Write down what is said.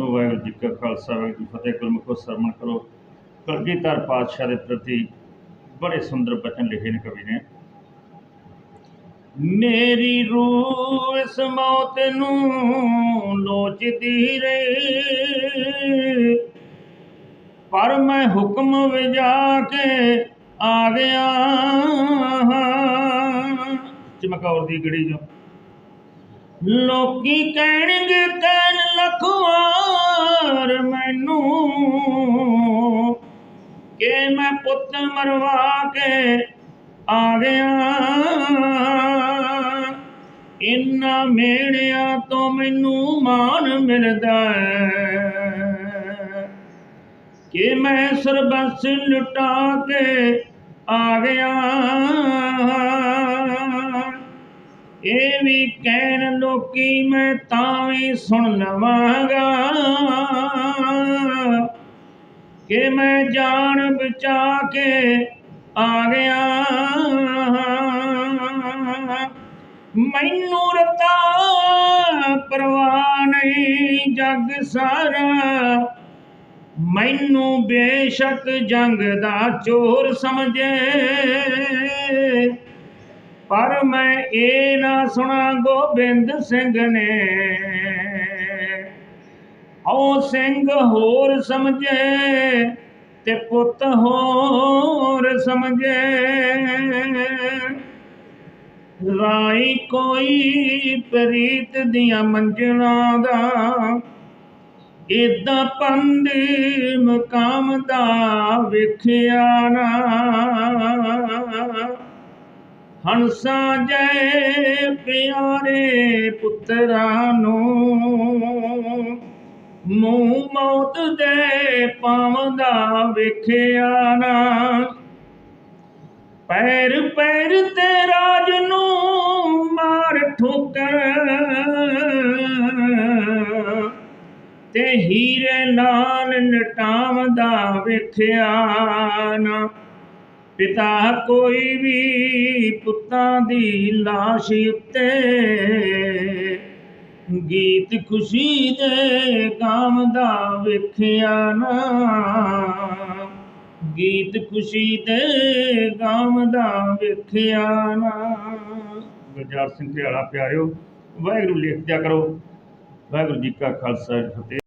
ਵਾਹਿਗੁਰੂ ਜੀ ਕਾ ਖਾਲਸਾ, ਵਾਹਿਗੁਰੂ ਜੀ ਫਤਿਹ, ਗੁਰਮੁਖੋ ਸਰਵਣ ਕਰੋ। ਕਲਗੀਧਰ ਪਾਤਸ਼ਾਹ ਦੇ ਪ੍ਰਤੀ ਬੜੇ ਸੁੰਦਰ ਬਚਨ ਲਿਖੇ ਨੇ ਕਵੀ ਨੇ। ਮੇਰੀ ਰੂਹ ਇਸ ਮੌਤ ਨੂੰ ਲੋਚਦੀ ਰਹੀ, ਪਰ ਮੈਂ ਹੁਕਮ ਵਜਾ ਕੇ ਆ ਗਿਆ ਚਮਕੌਰ ਦੀ ਗੜੀ ਜੋ ਲੋਕੀ ਕਹਿਣਗੇ ਕਹਿਣ ਲਖਵਾਰ ਕਿ ਮੈਂ ਪੁੱਤ ਮਰਵਾ ਕੇ ਆ ਗਿਆ। ਇਨਾ ਮੇੜਿਆਂ ਤੋਂ ਮੈਨੂੰ ਮਾਨ ਮਿਲਦਾ ਹੈ ਕਿ ਮੈਂ ਸਰਬੰਸ ਲੁਟਾ ਕੇ ਆ ਗਿਆ। ਇਹ ਵੀ ਕਹਿਣ ਲੋਕੀ ਮੈਂ ਤਾਂ ਵੀ ਸੁਣ ਲਵਾਂਗਾ। ਕਿ ਮੈਂ ਜਾਣ ਬਚਾ ਕੇ ਆ ਗਿਆ। ਮੈਨੂੰ ਰਤਾ ਪਰਵਾਹ ਨਹੀਂ ਜਗ ਸਾਰਾ। ਮੈਨੂੰ ਬੇਸ਼ੱਕ ਜੰਗ ਦਾ ਚੋਰ ਸਮਝੇ। ਪਰ ਮੈਂ ਇਹ ਨਾ ਸੁਣਾ ਗੋਬਿੰਦ ਸਿੰਘ ਨੇ। ਉਹ ਸਿੰਘ ਹੋਰ ਸਮਝੇ ਤੇ ਪੁੱਤ ਹੋਰ ਸਮਝੇ। ਰਾਈ ਕੋਈ ਪ੍ਰੀਤ ਦੀਆਂ ਮੰਜ਼ਲਾਂ ਦਾ ਇਦਾਂ ਪੰਦ ਮਕਾਮ ਦਾ ਵੇਖਿਆ ਨਾ। ਹੰਸਾ ਜੈ ਪਿਆਰੇ ਪੁੱਤਰਾਂ ਨੂੰ ਮੂੰਹ ਮੌਤ ਦੇ ਪਾਵਦਾ ਵੇਖਿਆ ਨਾ। ਪੈਰ ਪੈਰ ਤੇ ਰਾਜ ਨੂੰ ਮਾਰ ਠੋਕਰ। ਤੇ ਹੀਰੇ ਨਾਲ ਨਟਾਵਦਾ ਵੇਖਿਆ ਨਾ। ਪਿਤਾ ਕੋਈ ਵੀ ਪੁੱਤਾਂ ਦੀ ਲਾਸ਼ ਉੱਤੇ ਗੀਤ ਖੁਸ਼ੀ ਦੇ ਗਾਵਦਾ ਵੇਖਿਆ ਨਾ। ਗੀਤ ਖੁਸ਼ੀ ਦੇ ਗਾਵਦਾ ਵੇਖਿਆ ਨਾ। ਗੁਰਜਾਰ ਸਿੰਘ ਧਿਆਲਾ ਪਿਆਰਿਓ, ਵਾਹਿਗੁਰੂ ਲਿਖ ਦਿਆ ਕਰੋ। ਵਾਹਿਗੁਰੂ ਜੀ ਕਾ ਖਾਲਸਾ ਫਤਿਹ।